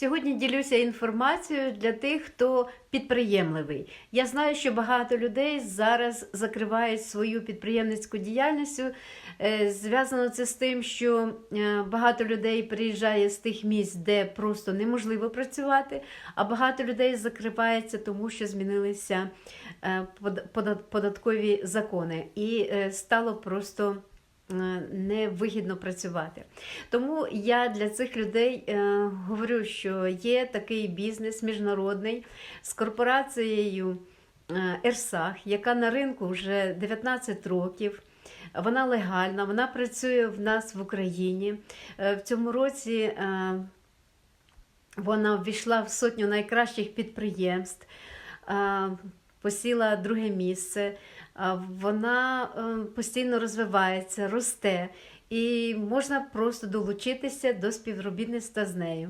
Сьогодні ділюся інформацією для тих, хто підприємливий. Я знаю, що багато людей зараз закривають свою підприємницьку діяльність. Е, Зв'язано це з тим, що е, багато людей приїжджає з тих місць, де просто неможливо працювати, а багато людей закривається, тому що змінилися е, под- подат- податкові закони, і стало просто невигідно працювати. Тому я для цих людей е, говорю, що є такий бізнес міжнародний з корпорацією е, Ерсах, яка на ринку вже 19 років. Вона легальна, вона працює в нас в Україні. Е, В цьому році е, вона ввійшла в сотню найкращих підприємств, е, посіла друге місце. Вона е, постійно розвивається, росте, і можна просто долучитися до співробітництва з нею.